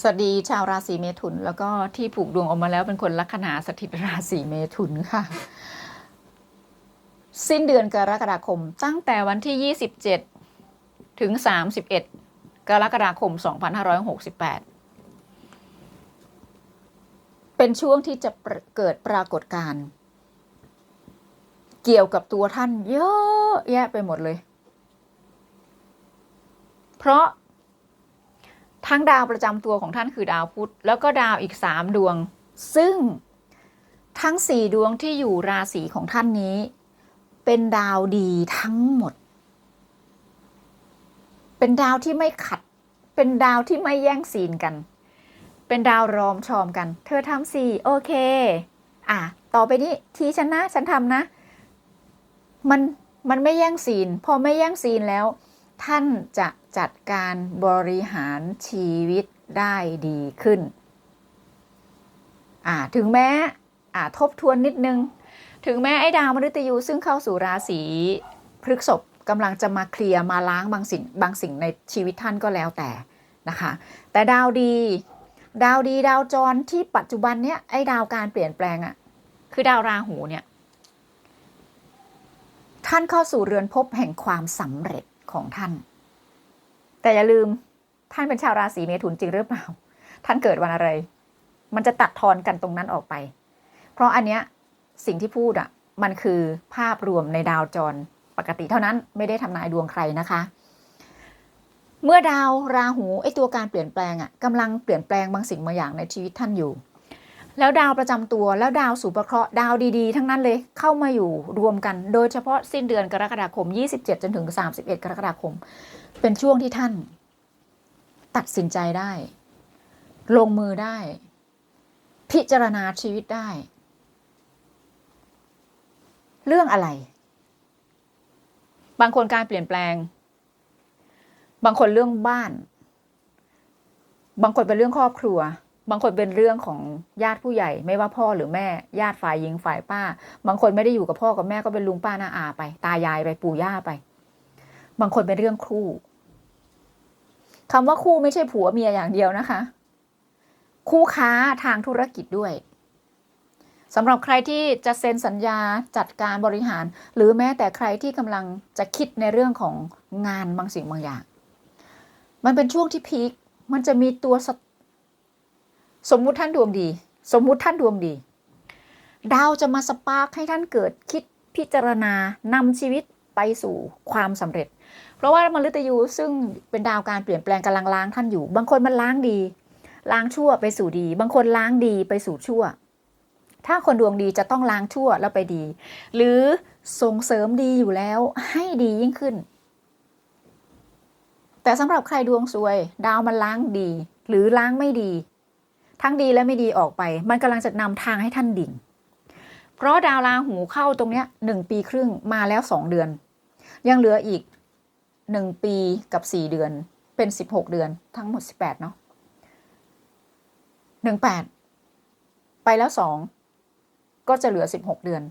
สวัสดีชาวราศีเมถุน แล้วก็ที่ผูกดวงออกมาแล้วเป็นคนลัคนาสถิตราศีเมถุนค่ะ สิ้นเดือนกรกฎาคม ตั้งแต่วันที่ 27 ถึง 31 กรกฎาคม 2568 เป็นช่วงที่จะเกิดปรากฏการณ์เกี่ยวกับตัวท่านเยอะแยะไปหมดเลย เพราะ ทั้งดาวประจำตัวของท่านคือดาวพุธ แล้วก็ดาวอีกสามดวง ซึ่งทั้งสี่ดวงที่อยู่ราศีของท่านนี้ เป็นดาวดีทั้งหมด เป็นดาวที่ไม่ขัด เป็นดาวที่ไม่แย่งซีนกัน เป็นดาวรอมชอมกัน เธอทำสี่โอเค อะ ต่อไปนี้ทีฉันนะ ฉันทำนะ มันมันไม่แย่งซีน พอไม่แย่งซีนแล้ว ท่านจะ จัดการบริหารชีวิตได้ดีขึ้น อ่าถึงแม้อ่าทบทวนนิดนึง ถึงแม้ไอ้ดาวมฤตยูซึ่งเข้าสู่ราศีพฤกษภกำลังจะมาเคลียร์มาล้างบางสิ่งบางสิ่งในชีวิตท่านก็แล้วแต่นะคะ แต่ดาวดี ดาวดีดาวจรที่ปัจจุบันเนี้ยไอ้ดาวการเปลี่ยนแปลงอะ่ะคือดาวราหูเนี่ยท่านเข้าสู่เรือนภพแห่งความสำเร็จของท่าน แต่อย่าลืมท่านเป็นชาวราศีเมถุนจริงหรือเปล่า ท่านเกิดวันอะไร มันจะตัดทอนกันตรงนั้นออกไป เพราะอันเนี้ยสิ่งที่พูดอะ่ะมันคือภาพรวมในดาวจรปกติเท่านั้นไม่ได้ทำนายดวงใครนะคะ เมื่อดาวราหูไอตัวการเปลี่ยนแปลงอะ่ะกำลังเปลี่ยนแปลงบางสิ่งบางอย่างในชีวิตท่านอยู่ แล้วดาวประจำตัวแล้วดาวสุภเคราะห์ดาวดีๆ ทั้งนั้นเลยเข้ามาอยู่รวมกัน โดยเฉพาะสิ้นเดือนกรกฎาคม 27 จนถึง 31 กรกฎาคม เป็นช่วงที่ท่าน ตัดสินใจได้ ลงมือได้ พิจารณาชีวิตได้ เรื่องอะไร บางคนการเปลี่ยนแปลง บางคนเรื่องบ้าน บางคนเป็นเรื่องครอบครัวบางคนเป็นเรื่องของญาติผู้ใหญ่ ไม่ว่าพ่อหรือแม่ ญาติฝ่ายหญิงฝ่ายป้า บางคนไม่ได้อยู่กับพ่อกับแม่ก็เป็นลุงป้าน้าอาไป ตายายไปปู่ย่าไป บางคนเป็นเรื่องคู่ คำว่าคู่ไม่ใช่ผัวเมียอย่างเดียวนะคะ คู่ค้าทางธุรกิจด้วยสำหรับใครที่จะเซ็นสัญญาจัดการบริหาร หรือแม้แต่ใครที่กำลังจะคิดในเรื่องของงานบางสิ่งบางอย่าง มันเป็นช่วงที่พีคมันจะมีตัวสสมมุติท่านดวงดี สมมุติท่านดวงดี ดาวจะมาสปาร์กให้ท่านเกิดคิดพิจารณานำชีวิต ไปสู่ความสำเร็จ เพราะว่ามฤตยูซึ่งเป็นดาวการเปลี่ยนแปลงกำลังล้างท่านอยู่ บางคนมันล้างดี ล้างชั่วไปสู่ดี บางคนล้างดีไปสู่ชั่ว ถ้าคนดวงดีจะต้องล้างชั่วแล้วไปดี หรือส่งเสริมดีอยู่แล้วให้ดียิ่งขึ้น แต่สำหรับใครดวงซวย ดาวมันล้างดี หรือล้างไม่ดี ทั้งดีและไม่ดีออกไป มันกำลังจะนำทางให้ท่านดิ่งเพราะดาวราหูเข้าตรงเนี้ยหนึ่งปีครึ่งมาแล้วสองเดือน ยังเหลืออีกหนึ่งปีกับสี่เดือนเป็นสิบหกเดือนทั้งหมดสิบแปดเนาะหนึ่งแปดไปแล้วสองก็จะเหลือสิบหกเดือน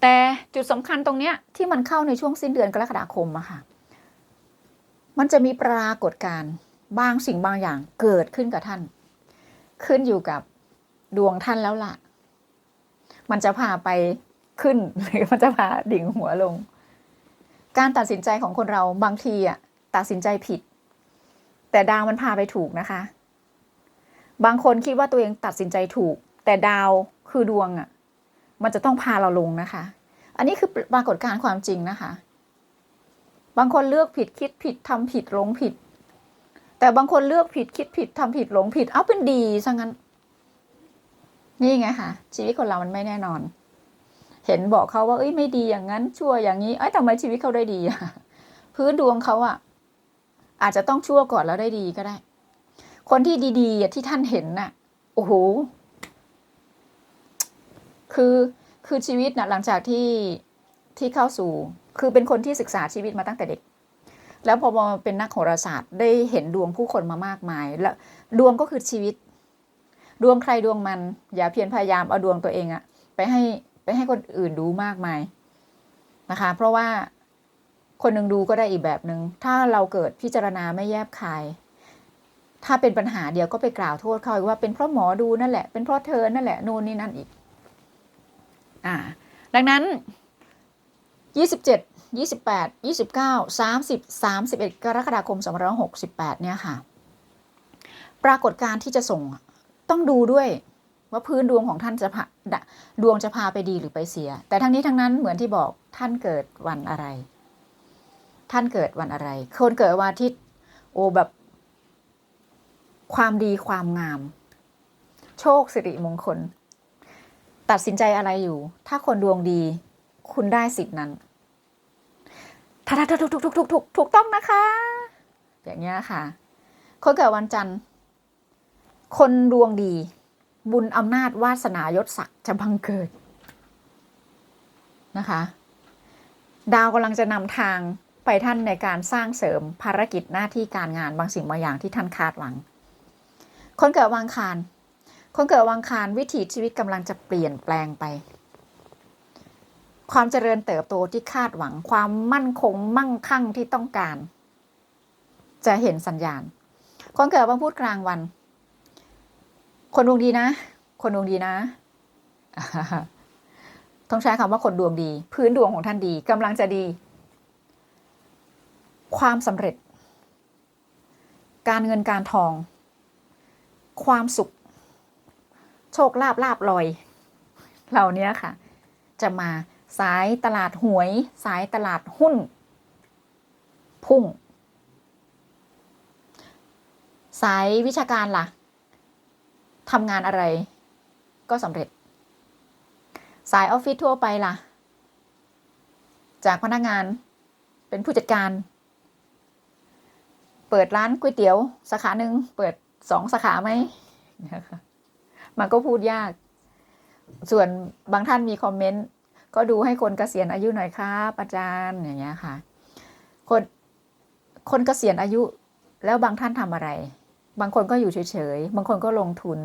แต่จุดสำคัญตรงเนี้ยที่มันเข้าในช่วงสิ้นเดือนกรกฎาคมอะค่ะ มันจะมีปรากฏการณ์บางสิ่งบางอย่างเกิดขึ้นกับท่าน ขึ้นอยู่กับดวงท่านแล้วล่ะ มันจะพาไปขึ้นหรือมันจะพาดิ่งหัวลง การตัดสินใจของคนเราบางทีอะตัดสินใจผิด แต่ดาวมันพาไปถูกนะคะ บางคนคิดว่าตัวเองตัดสินใจถูก แต่ดาวคือดวงอะ มันจะต้องพาเราลงนะคะ อันนี้คือปรากฏการณ์ความจริงนะคะ บางคนเลือกผิดคิดผิดทำผิดหลงผิด แต่บางคนเลือกผิดคิดผิดทำผิดหลงผิด เอาเป็นดีซะงั้น นี่ไงค่ะชีวิตคนเรามันไม่แน่นอน เห็นบอกเขาว่าเอ้ยไม่ดีอย่างนั้น ชั่วอย่างนี้เอ้ยทำไมชีวิตเขาได้ดีอะพื้นดวงเขาอะอาจจะต้องชั่วก่อนแล้วได้ดีก็ได้ คนที่ดีๆที่ท่านเห็นน่ะโอ้โหคือคือชีวิตนะหลังจากที่ที่เข้าสู่ คือเป็นคนที่ศึกษาชีวิตมาตั้งแต่เด็ก แล้วพอมาเป็นนักโหราศาสตร์ได้เห็นดวงผู้คนมามากมาย แล้วดวงก็คือชีวิต ดวงใครดวงมัน อย่าเพียรพยายามเอาดวงตัวเองอะไปให้ ไปให้คนอื่นดูมากมายนะคะ เพราะว่าคนหนึ่งดูก็ได้อีกแบบหนึง่งถ้าเราเกิดพิจารณาไม่แยบคาย ถ้าเป็นปัญหาเดียวก็ไปกล่าวโทษเขาว่าเป็นเพราะหมอดูนั่นแหละ เป็นเพราะเธอนั่นแหละนู่นนี่นั่นอีก อ่า ดังนั้น 27 28 29 30 31 กรกฎาคม2568 เนี่ยค่ะ ปรากฏการที่จะส่งต้องดูด้วย ว่าพื้นดวงของท่านจะพาดวงจะพาไปดีหรือไปเสีย แต่ทั้งนี้ทั้งนั้นเหมือนที่บอกท่านเกิดวันอะไร ท่านเกิดวันอะไร คนเกิดวันอาทิตย์โอแบบ ความดีความงาม โชคสิริมงคล ตัดสินใจอะไรอยู่ ถ้าคนดวงดี คุณได้สิทธินั้นถ้าถ้าถูกถูกถูกถูกถูกถูกต้องนะคะ อย่างเงี้ยค่ะ คนเกิดวันจันทร์ คนดวงดี บุญอำนาจวาสนายศศักดิ์จะบังเกิดนะคะ ดาวกำลังจะนำทางไปท่านในการสร้างเสริมภารกิจหน้าที่การงานบางสิ่งบางอย่างที่ท่านคาดหวัง คนเกิดวังคารคนเกิดวังคารวิถีชีวิตกำลังจะเปลี่ยนแปลงไป ความเจริญเติบโตที่คาดหวังความมั่นคงมั่งคั่งที่ต้องการ จะเห็นสัญญาณ คนเกิดวันพุธกลางวัน คนดวงดีนะ คนดวงดีนะ ต้องใช้คำว่าคนดวงดี พื้นดวงของท่านดีกำลังจะดี ความสำเร็จ การเงินการทอง ความสุข โชคลาภลาบลอย เหล่านี้ค่ะ จะมาสายตลาดหวย สายตลาดหุ้น พุ่ง สายวิชาการล่ะ ทำงานอะไรก็สำเร็จ สายออฟฟิศทั่วไปล่ะ จากพนักงานเป็นผู้จัดการ เปิดร้านก๋วยเตี๋ยว สาขาหนึ่งเปิดสองสาขาไหมมันก็พูดยาก ส่วนบางท่านมีคอมเมนต์ ก็ดูให้คนเกษียณอายุหน่อยครับ อาจารย์อย่างเงี้ยค่ะ คนคนเกษียณอายุแล้วบางท่านทำอะไร บางคนก็อยู่เฉยๆ บางคนก็ลงทุน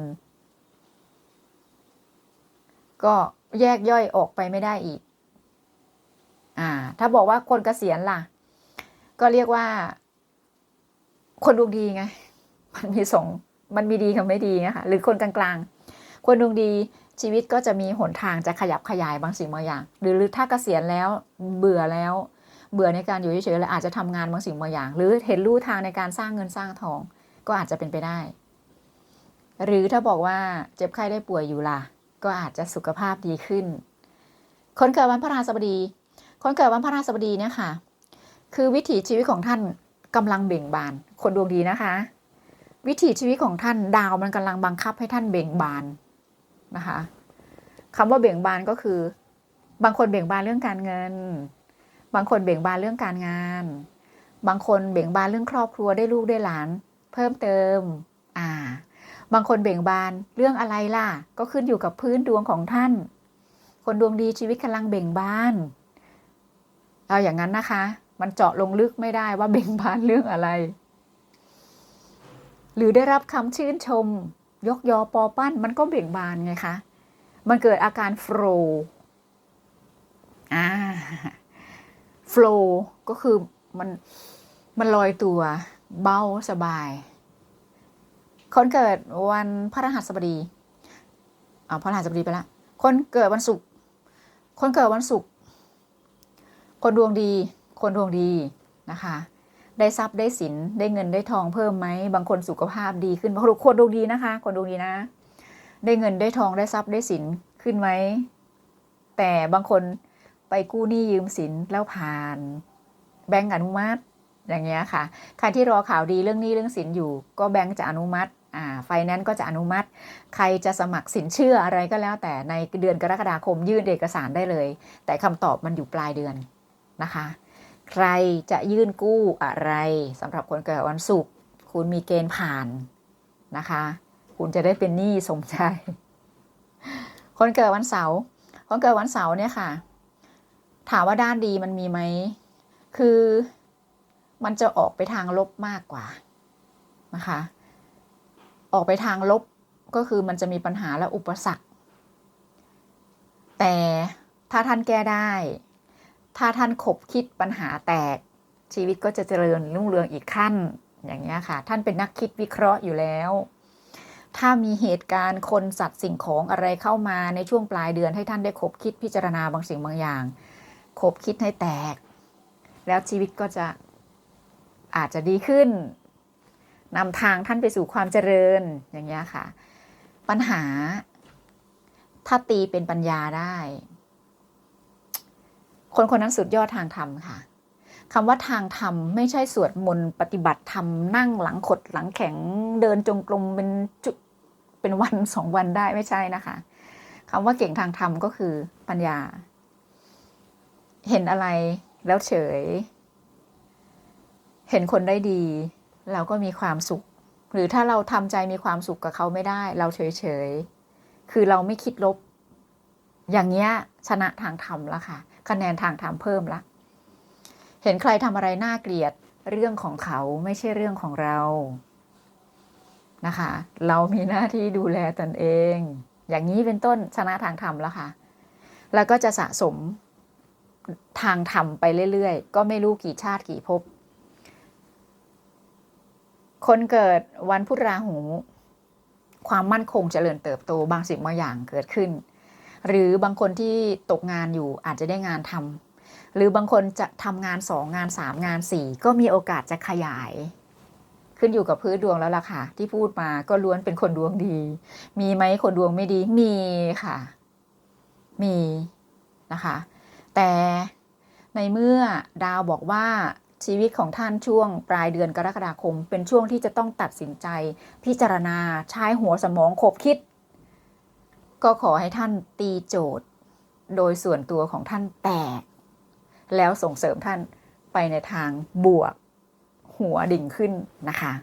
ก็แยกย่อยออกไปไม่ได้อีก อ่า ถ้าบอกว่าคนเกษียณล่ะ ก็เรียกว่า คนดวงดีไง มันมีสอง มันมีดีกับไม่ดีนะคะ หรือคนกลางๆ คนดวงดีชีวิตก็จะมีหนทางจะขยับขยายบางสิ่งบางอย่าง หรือหรือถ้าเกษียณแล้วเบื่อแล้ว เบื่อในการอยู่เฉยๆแล้วอาจจะทำงานบางสิ่งบางอย่าง หรือเห็นลู่ทางในการสร้างเงินสร้างทอง ก็อาจจะเป็นไปได้ หรือถ้าบอกว่าเจ็บไข้ได้ป่วยอยู่ล่ะ ก็อาจจะสุขภาพดีขึ้น คนเกิดวันพระราชบดี คนเกิดวันพระราชบดีเนี่ยค่ะ คือวิถีชีวิตของท่านกำลังเบ่งบาน คนดวงดีนะคะ วิถีชีวิตของท่านดาวมันกำลังบังคับให้ท่านเบ่งบานนะคะคำว่าเบ่งบานก็คือ บางคนเบ่งบานเรื่องการเงิน บางคนเบ่งบานเรื่องการงาน บางคนเบ่งบานเรื่องครอบครัวได้ลูกได้หลาน เพิ่มเติม อ่า บางคนเบ่งบานเรื่องอะไรล่ะ ก็ขึ้นอยู่กับพื้นดวงของท่าน คนดวงดีชีวิตกำลังเบ่งบาน เอาอย่างนั้นนะคะ มันเจาะลงลึกไม่ได้ว่าเบ่งบานเรื่องอะไร หรือได้รับคำชื่นชม ยกยอปอปั้น มันก็เบ่งบานไงคะ มันเกิดอาการโฟล์อ่าโฟล์ก็คือมันมันลอยตัวเบาสบาย คนเกิดวันพระรหัสบดีเอาพระรหัสบดีไปละคนเกิดวันศุกร์คนเกิดวันศุกร์คนดวงดี คนดวงดีนะคะ ได้ทรัพย์ได้สินได้เงินได้ทองเพิ่มไหมบางคนสุขภาพดีขึ้นบางคนดวงดีนะคะ คนดวงดีนะ ได้เงินได้ทองได้ทรัพย์ได้สินขึ้นไหมแต่บางคนไปกู้หนี้ยืมสินแล้วผ่าน แบงก์อนุมัติอย่างเงี้ยค่ะใครที่รอข่าวดีเรื่องหนี้เรื่องสินอยู่ ก็แบงก์จะอนุมัติ ไฟแนนซ์ก็จะอนุมัติ ใครจะสมัครสินเชื่ออะไรก็แล้ว แต่ในเดือนกรกฎาคมยื่นเอกสารได้เลย แต่คำตอบมันอยู่ปลายเดือนนะคะ ใครจะยื่นกู้อะไรสำหรับคนเกิดวันศุกร์คุณมีเกณฑ์ผ่านนะคะ คุณจะได้เป็นหนี้สมใจ คนเกิดวันเสาร์คนเกิดวันเสาร์เนี่ยค่ะ ถามว่าด้านดีมันมีไหม คือมันจะออกไปทางลบมากกว่านะคะ ออกไปทางลบก็คือมันจะมีปัญหาและอุปสรรค แต่ถ้าท่านแก้ได้ ถ้าท่านขบคิดปัญหาแตก ชีวิตก็จะเจริญรุ่งเรืองอีกขั้นอย่างเงี้ค่ะ ท่านเป็นนักคิดวิเคราะห์อยู่แล้ว ถ้ามีเหตุการณ์คนสัตว์สิ่งของอะไรเข้ามาในช่วงปลายเดือนให้ท่านได้คบคิดพิจารณาบางสิ่งบางอย่างคบคิดให้แตก แล้วชีวิตก็จะอาจจะดีขึ้น นำทางท่านไปสู่ความเจริญอย่างเงี้ยค่ะ ปัญหา ถ้าตีเป็นปัญญาได้ คนคนนั้นสุดยอดทางธรรมค่ะคำว่าทางธรรมไม่ใช่สวดมนต์ปฏิบัติธรรมนั่งหลังขดหลังแข็งเดินจงกรมเป็นจุดเป็นวันสองวันได้ไม่ใช่นะคะคำว่าเก่งทางธรรมก็คือปัญญา เห็นอะไรแล้วเฉย เห็นคนได้ดี เราก็มีความสุข หรือถ้าเราทำใจมีความสุขกับเขาไม่ได้ เราเฉยๆ คือเราไม่คิดลบ อย่างเงี้ยชนะทางธรรมแล้วค่ะ คะแนนทางธรรมเพิ่มละ เห็นใครทำอะไรน่าเกลียดเรื่องของเขาไม่ใช่เรื่องของเรานะคะ เรามีหน้าที่ดูแลตนเอง อย่างนี้เป็นต้นชนะทางธรรมแล้วค่ะ แล้วก็จะสะสมทางธรรมไปเรื่อยๆ ก็ไม่รู้กี่ชาติกี่ภพ คนเกิดวันพุธราหู ความมั่นคงเจริญเติบโตบางสิ่งบางอย่างเกิดขึ้น หรือบางคนที่ตกงานอยู่อาจจะได้งานทำหรือบางคนจะทำงานสองงานสามงานสี่ก็มีโอกาสจะขยาย ขึ้นอยู่กับพื้นดวงแล้วล่ะค่ะ ที่พูดมาก็ล้วนเป็นคนดวงดี มีไหมคนดวงไม่ดีมีค่ะ มีนะคะ แต่ในเมื่อดาวบอกว่า ชีวิตของท่านช่วงปลายเดือนกรกฎาคม เป็นช่วงที่จะต้องตัดสินใจ พิจารณาใช้หัวสมองคบคิด ก็ขอให้ท่านตีโจทย์ โดยส่วนตัวของท่านแตก แล้วส่งเสริมท่านไปในทางบวก หัวดิ่งขึ้นนะคะ